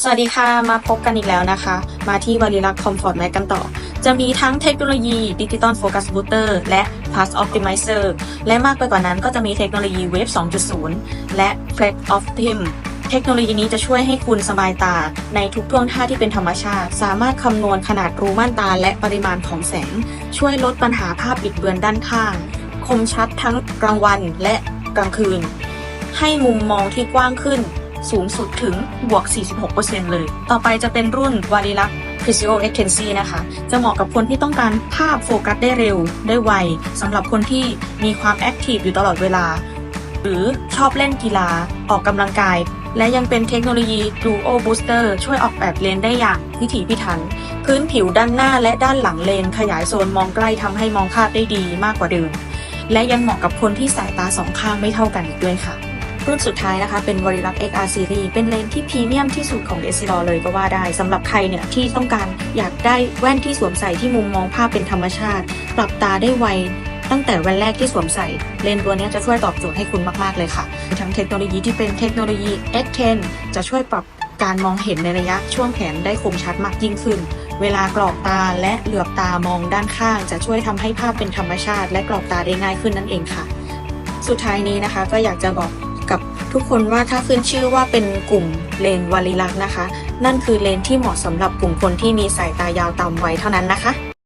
สวัสดีค่ะ มาพบกันอีกแล้วนะคะ มาที่วาริลักคอมฟอร์ตแม็กกันต่อ จะมีทั้งเทคโนโลยีดิจิตอลโฟกัสบูเตอร์และ Pass Optimizer และมากไปกว่านั้นก็จะมีเทคโนโลยี Wave 2.0 และ Flex Optim เทคโนโลยีนี้จะช่วยให้คุณสบายตา ในทุกท่วงท่าที่เป็นธรรมชาติ สามารถคำนวณขนาดรูม่านตาและปริมาณของแสง ช่วยลดปัญหาภาพบิดเบือนด้านข้าง คมชัดทั้งกลางวันและกลางคืน ให้มุมมองที่กว้างขึ้น สูงสุดถึงบวก 46%เลย ต่อไปจะเป็นรุ่น v a r i l a c Presio Extensi นะคะ จะเหมาะกับคนที่ต้องการภาพโฟกัสได้เร็วได้ไวสำหรับคนที่มีความแอคทีฟอยู่ตลอดเวลา หรือชอบเล่นกีฬาออกกำลังกาย และยังเป็นเทคโนโลยี Duo Booster ช่วยออกแบบเลนได้อย่างพิถีพิถัน พื้นผิวด้านหน้าและด้านหลังเลน ขยายโซนมองใกล้ทำให้มองภาพได้ดีมากกว่าเดิมและยังเหมาะกับคนที่สายตาสองข้างไม่เท่ากันอีกด้วยค่ะ รุ่นสุดท้ายนะคะเป็น v a r i l a c XR Series เป็นเลนส์ที่พรีเมียมที่สุดของ e s i l o เลยก็ว่าได้สำหรับใครเนี่ยที่ต้องการอยากได้แว่นที่สวมใส่ที่มุมมองภาพเป็นธรรมชาติ ปรับตาได้ไวตั้งแต่วันแรกที่สวมใส่ เลนส์ตัวนี้จะช่วยตอบโจทย์ให้คุณมากๆเลยค่ะ ทั้งเทคโนโลยีที่เป็นเทคโนโลยี X10 จะช่วยปรับการมองเห็นในระยะช่วงแขนได้คมชัดมากยิ่งขึ้น เวลากรอกตาและเหลือบตามองด้านข้าง จะช่วยทำให้ภาพเป็นธรรมชาติ และกรอกตาได้ง่ายขึ้นนั่นเองค่ะ สุดท้ายนี้นะคะก็อยากจะบอก กับทุกคนว่าถ้าขึ้นชื่อว่าเป็นกลุ่มเลนวาริลักษณ์นะคะ นั่นคือเลนที่เหมาะสำหรับกลุ่มคนที่มีสายตายาวตามไวัยเท่านั้นนะคะ